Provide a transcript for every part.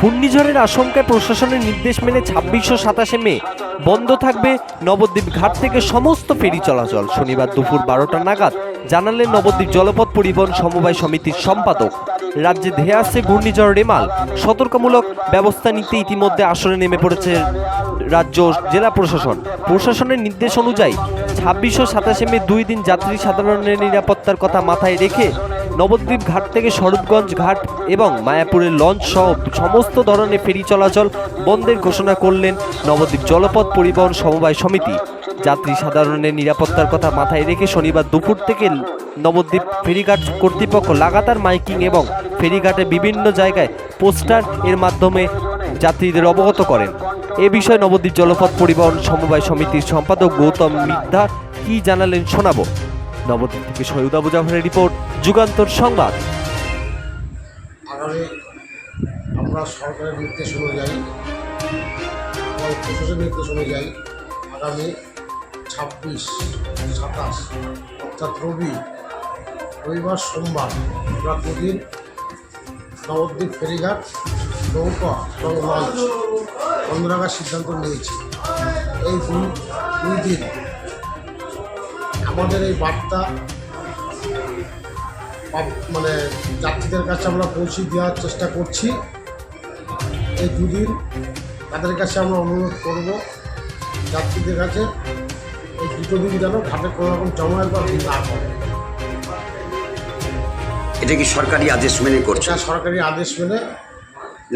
ঘূর্ণিঝড়ের আশঙ্কায় প্রশাসনের নির্দেশ মেনে ছাব্বিশশো সাতাশে মে বন্ধ থাকবে নবদ্বীপ ঘাট থেকে সমস্ত ফেরি চলাচল। শনিবার দুপুর বারোটা নাগাদ জানালেন নবদ্বীপ জলপথ পরিবহন সমবায় সমিতির সম্পাদক। রাজ্যে ধেয়ে আসছে ঘূর্ণিঝড় রেমাল। সতর্কমূলক ব্যবস্থা নিতে ইতিমধ্যে আসরে নেমে পড়েছে রাজ্য জেলা প্রশাসন। প্রশাসনের নির্দেশ অনুযায়ী ছাব্বিশশো সাতাশে মে দুই দিন যাত্রী সাধারণের নিরাপত্তার কথা মাথায় রেখে নবদ্বীপ ঘাট থেকে স্বরূপগঞ্জ ঘাট এবং মায়াপুরের লঞ্চ সহ সমস্ত ধরনের ফেরি চলাচল বন্ধের ঘোষণা করলেন নবদ্বীপ জলপথ পরিবহন সমবায় সমিতি। যাত্রী সাধারণের নিরাপত্তার কথা মাথায় রেখে শনিবার দুপুর থেকে নবদ্বীপ ফেরিঘাট কর্তৃপক্ষ লাগাতার মাইকিং এবং ফেরিঘাটে বিভিন্ন জায়গায় পোস্টার এর মাধ্যমে যাত্রীদের অবগত করেন। এ বিষয়ে নবদ্বীপ জলপথ পরিবহন সমবায় সমিতির সম্পাদক গৌতম মিদ্যা কি জানালেন শোনাবো। নবদ্বীপ থেকে সৈয়দ আবু জাফরের রিপোর্ট, যুগান্তর সংবাদ। আমরা সরকারের নির্দেশ অনুযায়ী প্রশাসনের নির্দেশ অনুযায়ী আগামী ছাব্বিশ, সাতাশ, অর্থাৎ রবি, রবিবার সোমবার আমরা দুদিন নবদ্বীপ ফেরিঘাট, নৌকা এবং লঞ্চ বন্ধ রাখার সিদ্ধান্ত নিয়েছি। এই দুই দুই দিন আমাদের এই বার্তা মানে যাত্রীদের কাছে আমরা পৌঁছে দেওয়ার চেষ্টা করছি। এই দুদিন তাদের কাছে আমরা অনুরোধ করব যাত্রীদের কাছে এই দুটো দিন যেন ঘাটে কোনো রকম জমায়েত বা না করে। এটা কি সরকারি আদেশ মেনে করছে? সরকারি আদেশ মেনে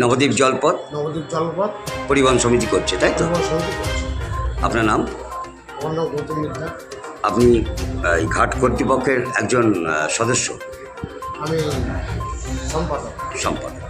নবদ্বীপ জলপথ নবদ্বীপ জলপথ পরিবহন সমিতি করছে তাই তো? সমিতি করছে। আপনার নাম? আমার নাম গৌতম মিত্রা। আপনি এই ঘাট কর্তৃপক্ষের একজন সদস্য? আমি সম্পাদক। সম্পাদক।